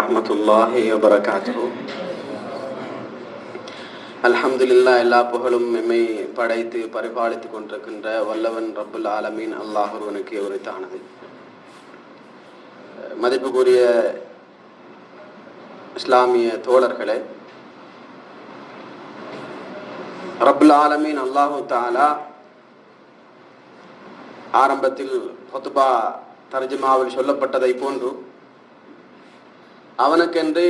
ரஹமத்துல்லாஹி வபரகாத்து அல்ஹம்துலில்லா எல்லா புகழும் எம்மை படைத்து பரிபாலித்து கொண்டிருக்கின்ற வல்லவன் ரப்புல் ஆலமீன் அல்லாஹருவனுக்கு உரித்தானது. மதிப்புக்குரிய இஸ்லாமிய தோழர்களே ரப்புல் ஆலமீன் அல்லாஹு தாலா ஆரம்பத்தில் ஹொத்துபா தர்ஜிமாவில் சொல்லப்பட்டதை போன்று அவனுக்கென்று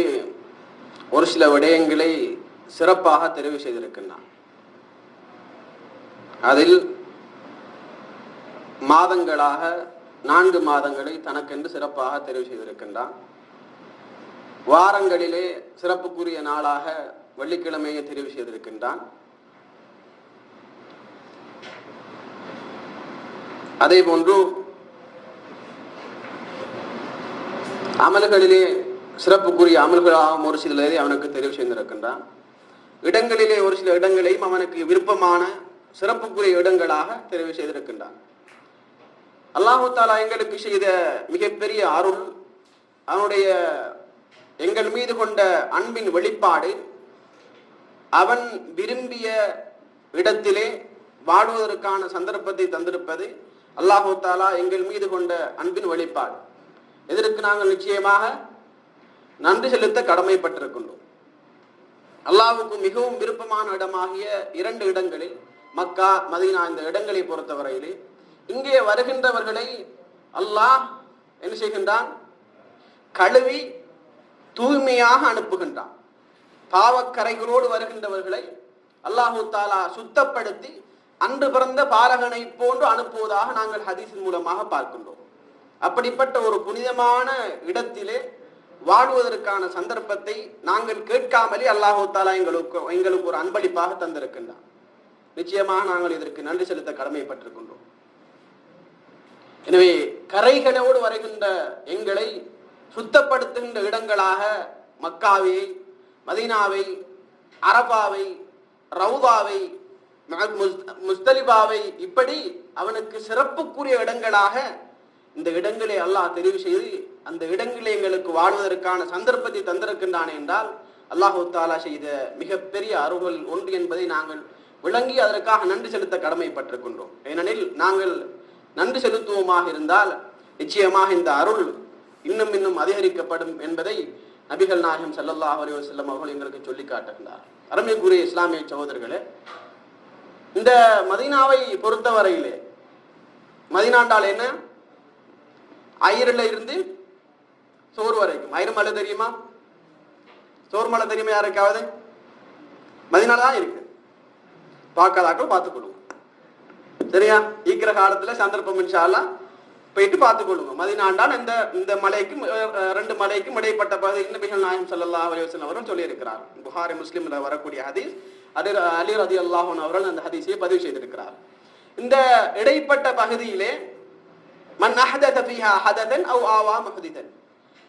ஒரு சில விடயங்களை சிறப்பாக தெரிவு செய்திருக்கின்றான். அதில் மாதங்களாக நான்கு மாதங்களை தனக்கென்று சிறப்பாக தெரிவு செய்திருக்கின்றான். வாரங்களிலே சிறப்புக்குரிய நாளாக வெள்ளிக்கிழமையை தெரிவு செய்திருக்கின்றான். அதே போன்று அமல்களிலே சிறப்புக்குரிய அமல்களாகவும் ஒரு சில அவனுக்கு தெரிவு செய்திருக்கின்றான். இடங்களிலே ஒரு சில இடங்களையும் அவனுக்கு விருப்பமான சிறப்புக்குரிய இடங்களாக தெரிவு செய்திருக்கின்றான். அல்லாஹு தாலா எங்களுக்கு செய்த மிகப்பெரிய அருள் அவனுடைய எங்கள் மீது கொண்ட அன்பின் வெளிப்பாடு அவன் விரும்பிய இடத்திலே வாழ்வதற்கான சந்தர்ப்பத்தை தந்திருப்பது அல்லாஹு தாலா எங்கள் மீது கொண்ட அன்பின் வெளிப்பாடு. இதற்கு நாங்கள் நிச்சயமாக நன்றி செலுத்த கடமைப்பட்டிருக்கின்றோம். அல்லாவுக்கு மிகவும் விருப்பமான இடமாகிய இரண்டு இடங்களில் மக்கா மதீனா இந்த இடங்களை பொறுத்தவரையிலே இங்கே வருகின்றவர்களை அல்லாஹ் என்ன செய்கின்றான்? கழுவி தூய்மையாக அனுப்புகின்றான். பாவக்கரைகளோடு வருகின்றவர்களை அல்லாஹூ தாலா சுத்தப்படுத்தி அன்று பிறந்த பாலகனை போன்று அனுப்புவதாக நாங்கள் ஹதீஸின் மூலமாக பார்க்கின்றோம். அப்படிப்பட்ட ஒரு புனிதமான இடத்திலே வாழ்வதற்கான சந்தர்ப்பத்தை நாங்கள் கேட்காமலே அல்லாஹு தாலா எங்களுக்கு எங்களுக்கு ஒரு அன்பளிப்பாக தந்திருக்கின்றான் நிச்சயமாக நாங்கள் இதற்கு நன்றி செலுத்த கடமைப்பட்டிருக்கின்றோம். எனவே கரைகளோடு வருகின்ற எங்களை சுத்தப்படுத்துகின்ற இடங்களாக மக்காவை மதீனாவை அரபாவை ரவுதாவை முஸ்தலிபாவை இப்படி அவனுக்கு சிறப்புக்குரிய இடங்களாக இந்த இடங்களை அல்லாஹ் தெரிவு செய்து அந்த இடங்களை எங்களுக்கு வாழ்வதற்கான சந்தர்ப்பத்தை தந்திருக்கின்றான் என்றால் அல்லாஹு தாலா செய்த மிகப்பெரிய அருள் ஒன்று என்பதை நாங்கள் விளங்கி அதற்காக நன்றி செலுத்த கடமைப்பட்டிருக்கின்றோம். ஏனெனில் நாங்கள் நன்றி செலுத்துவோமாக இருந்தால் நிச்சயமாக இந்த அருள் இன்னும் இன்னும் அதிகரிக்கப்படும் என்பதை நபிகள் நாயகம் சல்லல்லா அலி வசல்லம் அவர்கள் எங்களுக்கு சொல்லி காட்டுகின்றார். அருமைக்குரிய இஸ்லாமிய சகோதரர்களே இந்த மதீனாவை பொறுத்தவரையிலே மதினாண்டால் என்ன? ஐயரில் இருந்து சோறு வரைக்கும். ஐயர் மலை தெரியுமா? சோறு மலை தெரியுமா யாருக்காவது? மதினால தான் இருக்கு. பார்க்காதாக்கள் பார்த்துக்கொள்ளுங்க. சரியா? ஈக்கிற காலத்துல சந்தர்ப்பம் இன்ஷாலாம் போயிட்டு பார்த்துக்கொள்ளுங்க. மதினாண்டான் இந்த இந்த மலைக்கும் ரெண்டு மலைக்கும் இடைப்பட்ட பகுதி நபிகள் நாயம் சல்லா அலிவசன் அவரும் சொல்லியிருக்கிறார். புகாரி முஸ்லீம்ல வரக்கூடிய ஹதீஸ். அது அலி ரதி அல்லாஹன் அவர்கள் அந்த ஹதீஸை பதிவு செய்திருக்கிறார். இந்த இடைப்பட்ட பகுதியிலே மன் அஹதத ஃபீஹா ஹததன் அவ் ஆவா முஹதிதன்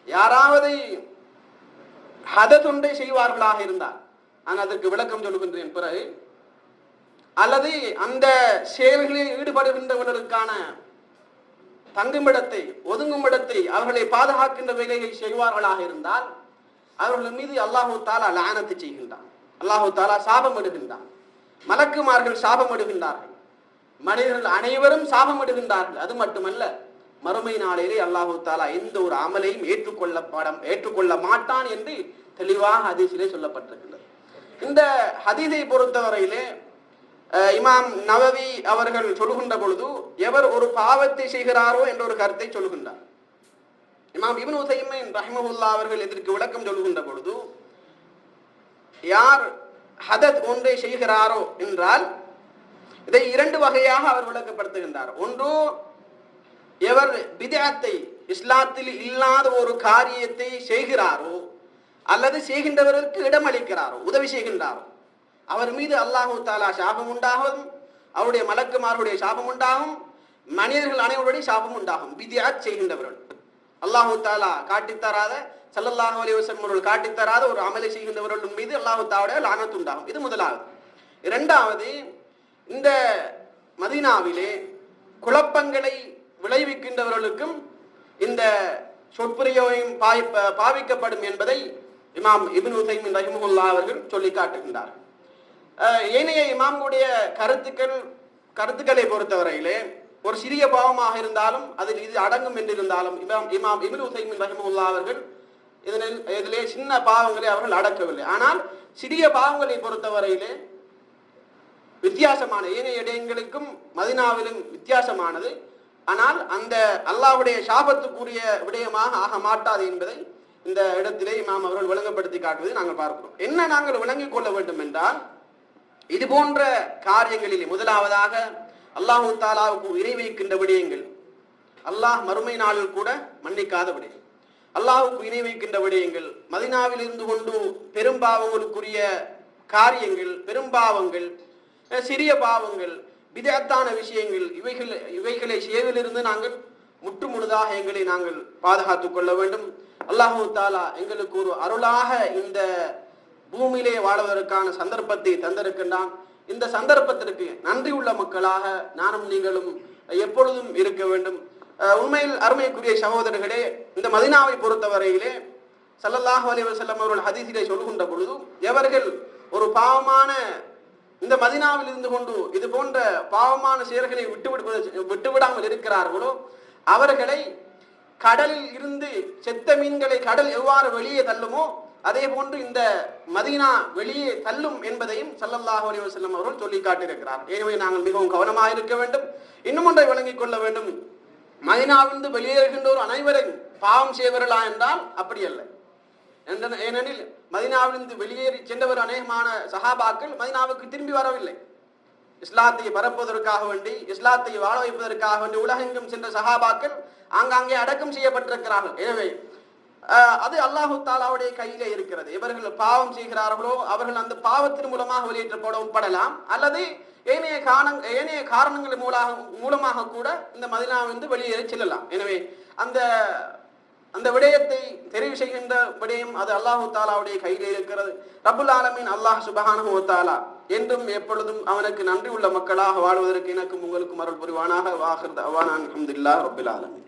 யாராவது ஹதத் செய்வார்களாக இருந்தால் நான் அதற்கு விளக்கம் சொல்லுகின்றேன் பிறகு அல்லது அந்த செயல்களில் ஈடுபடுகின்றவர்களுக்கான தங்குமிடத்தை ஒதுங்குமிடத்தை அவர்களை பாதுகாக்கின்ற வேலையை செய்வார்களாக இருந்தால் அவர்கள் மீது அல்லாஹு தாலா லானத்தை செய்கின்றான். அல்லாஹு தாலா சாபம் இடுகின்றான் மலக்குமார்கள் சாபம் இடுகின்றார்கள் மனிதர்கள் அனைவரும் சாபமிடுகின்றார்கள். அது மட்டுமல்ல மறுமை நாளிலே அல்லாஹு தாலா எந்த ஒரு அமலையும் ஏற்றுக்கொள்ள படம் ஏற்றுக்கொள்ள மாட்டான் என்று தெளிவாக ஹதீஸிலே சொல்லப்பட்டிருக்கின்றது. இந்த ஹதீஸை பொறுத்தவரையிலே இமாம் நவவி அவர்கள் சொல்லுகின்ற பொழுது எவர் ஒரு பாவத்தை செய்கிறாரோ என்ற ஒரு கருத்தை சொல்லுகின்றார். இமாம் இபின் உசைமை ரஹிமஹுல்லா அவர்கள் இதற்கு விளக்கம் சொல்லுகின்ற பொழுது யார் ஹதத் ஒன்றை செய்கிறாரோ என்றால் இதை இரண்டு வகையாக அவர் விளக்கப்படுத்துகின்றார். ஒன்று எவர் விதயத்தை இஸ்லாத்தில் இல்லாத ஒரு காரியத்தை செய்கிறாரோ அல்லது செய்கின்றவருக்கு இடமளிக்கிறாரோ உதவி செய்கின்றாரோ அவர் மீது அல்லாஹு தாலா சாபம் உண்டாகும் அவருடைய மலக்குமார்களுடைய சாபம் உண்டாகும் மனிதர்கள் அனைவருடைய சாபம் உண்டாகும் விதியாத் செய்கின்றவர்கள். அல்லாஹு தாலா காட்டித்தராத சல்லல்லாஹு அலி அவர்கள் காட்டித்தராத ஒரு அமலை செய்கின்றவர்கள் மீது அல்லாஹு தாவுடைய லானத்து உண்டாகும் இது முதலாவது. இரண்டாவது இந்த மதீனாவிலே குழப்பங்களை விளைவிக்கின்றவர்களுக்கும் இந்த சொற்புரையும் பாய்- பாவிக்கப்படும் என்பதை இமாம் இபின் உசைமின் ரஹிமுல்லா அவர்கள் சொல்லி காட்டுகின்றார் ஏனைய இமாம்களுடைய கருத்துக்கள் கருத்துக்களை பொறுத்தவரையிலே ஒரு சிறிய பாவமாக இருந்தாலும் அதில் இது அடங்கும் என்றிருந்தாலும் இமாம் இமாம் இபின் உசைமின் ரஹிமுல்லா அவர்கள் இதனில் இதிலே சின்ன பாவங்களை அவர்கள் அடக்கவில்லை. ஆனால் சிறிய பாவங்களை பொறுத்தவரையிலே வித்தியாசமான ஏனைய இடங்களுக்கும் மதினாவிலும் வித்தியாசமானது. ஆனால் அந்த அல்லாவுடைய சாபத்துக்குரிய விடயமாக ஆக மாட்டாது என்பதை இந்த இடத்திலே இமாம் அவர்கள் விளங்கப்படுத்தி காட்டுவதை நாங்கள் பார்க்கிறோம். என்ன நாங்கள் விளங்கிக் கொள்ள வேண்டும் என்றால் இது போன்ற காரியங்களிலே முதலாவதாக அல்லாஹு தாலாவுக்கு இணை வைக்கின்ற விடயங்கள். அல்லாஹ் மறுமை நாளில் கூட மன்னிக்காத விடயம். அல்லாஹுக்கு இணை வைக்கின்ற விடயங்கள் மதினாவில் இருந்து கொண்டு பெரும்பாவங்களுக்குரிய காரியங்கள் பெரும்பாவங்கள் சிறிய பாவங்கள் விதத்தான விஷயங்கள் இவைகள் இவைகளை செய்வதிலிருந்து நாங்கள் முற்று முழுதாக எங்களை நாங்கள் பாதுகாத்துக் கொள்ள வேண்டும். அல்லாஹு தாலா எங்களுக்கு ஒரு அருளாக இந்த பூமியிலே வாழ்வதற்கான சந்தர்ப்பத்தை தந்திருக்கின்றான். இந்த சந்தர்ப்பத்திற்கு நன்றியுள்ள மக்களாக நானும் நீங்களும் எப்பொழுதும் இருக்க வேண்டும். உண்மையில் அருமைக்குரிய சகோதரர்களே இந்த மதினாவை பொறுத்தவரையிலே சல்லல்லாஹ் அலைஹி வஸல்லம் அவர்கள் ஹதீசிலே சொல்கின்ற பொழுது எவர்கள் ஒரு பாவமான இந்த மதினாவில் இருந்து கொண்டு இது போன்ற பாவமான செயல்களை விட்டுவிடுவது விட்டுவிடாமல் இருக்கிறார்களோ அவர்களை கடலில் இருந்து செத்த மீன்களை கடல் எவ்வாறு வெளியே தள்ளுமோ அதே போன்று இந்த மதீனா வெளியே தள்ளும் என்பதையும் சல்லல்லாஹ் அலி வசல்லம் அவர்கள் சொல்லி காட்டியிருக்கிறார். எனவே நாங்கள் மிகவும் கவனமாக இருக்க வேண்டும். இன்னும் ஒன்றை வழங்கிக் கொள்ள வேண்டும். மதினாவிலிருந்து வெளியேறுகின்றோர் அனைவரும் பாவம் செய்வர்களா என்றால் அப்படி அல்ல. ஏனெனில் மதினாவிலிருந்து வெளியேறி சென்றவர் அநேகமான சஹாபாக்கள் மதினாவுக்கு திரும்பி வரவில்லை. இஸ்லாத்தை பரப்புவதற்காக வேண்டி இஸ்லாத்தை வாழ வைப்பதற்காக வேண்டி உலகெங்கும் சென்ற சஹாபாக்கள் ஆங்காங்கே அடக்கம் செய்யப்பட்டிருக்கிறார்கள். எனவே அது அல்லாஹு தாலாவுடைய கையிலே இருக்கிறது. இவர்கள் பாவம் செய்கிறார்களோ அவர்கள் அந்த பாவத்தின் மூலமாக வெளியேற்றப்படவும் படலாம் அல்லது ஏனைய காரண ஏனைய காரணங்கள் மூலமாக மூலமாக கூட இந்த மதினாவிலிருந்து வெளியேறி செல்லலாம். எனவே அந்த அந்த விடயத்தை தெரிவு செய்கின்ற விடயம் அது அல்லாஹு தாலாவுடைய கையிலே இருக்கிறது. ரபுல் ஆலமீன் அல்லாஹ் சுபஹானஹு தாலா என்றும் எப்பொழுதும் அவனுக்கு நன்றி உள்ள மக்களாக வாழ்வதற்கு எனக்கும் உங்களுக்கும் அருள் புரிவானாக. வாஹிர் அவான் அஹமதுல்லா ரபுல் ஆலமீன்.